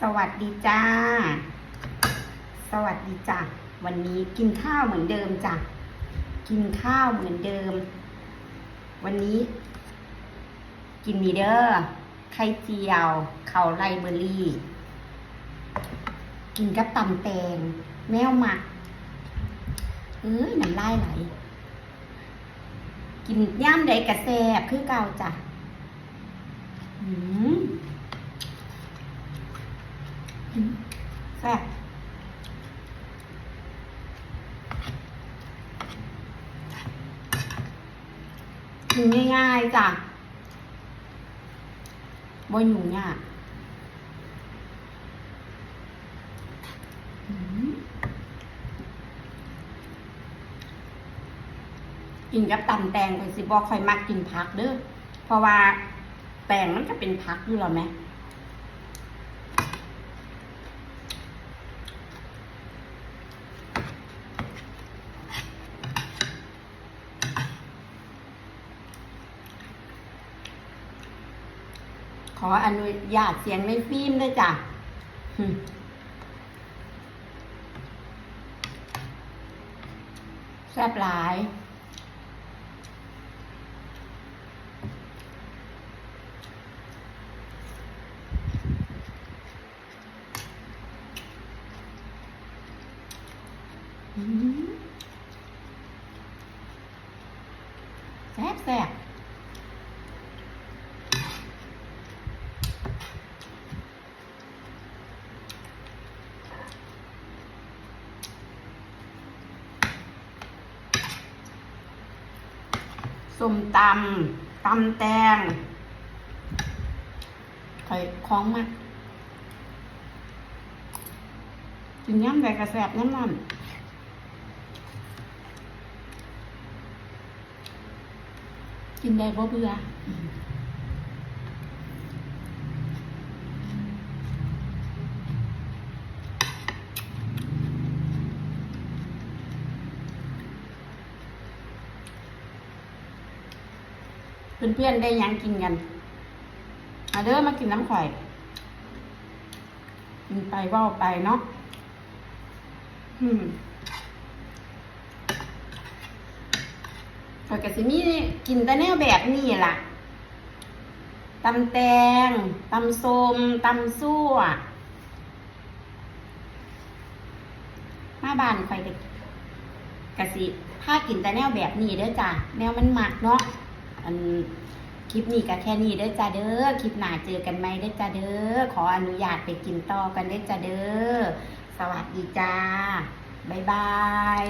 สวัสดีจ้า สวัสดีจ้ะวันนี้กินข้าวเหมือนเดิมจ้ะกินข้าวเหมือนเดิม วันนี้ กินมีเดอร์ไข่เจียวเข้าไรเบอร์รี่ กินกับตำแตง แมวหมัก เอ้ยน้ำลายไหล กินย่ำใดกระแซบคือเก่าจ้ะอืมอืม แซ่บกินง่ายๆจ้ะบ่ยุ่งยากอืมกินกับตำแตงไปสิบอกคอยมักกินผักเด้อเพราะว่าแตงมันก็เป็นผักอยู่แล้วไหม ออนุญาตเสียงในฟิล์มด้วยจ้ะแซ่บหลาย แซ่บแซ่บ ส้มตำตำแตงคอยคล้องมากกินย่ำใดกระแสบน้ำมันกินได้เพราะเบื่อ เพื่อนๆได้ยังกินกันมาเด้อมากินน้ำข่อยกินไปว่าไปเนาะอืมข้อยก็สิมีกินแต่แนวแบบนี้ล่ะตำแตงตำส้มตำซั่วมาบ้านข่อยก็กะสิพากินแต่แนวแบบนี้เด้อจ้ะแนวมันหมักเนาะ อันคลิปนี้ก็แค่นี้เด้อจ้าเด้อ คลิปหน้าเจอกันไหมเด้อจ้าเด้อ ขออนุญาตไปกินต่อกันเด้อจ้าเด้อ สวัสดีจ้า บ๊ายบาย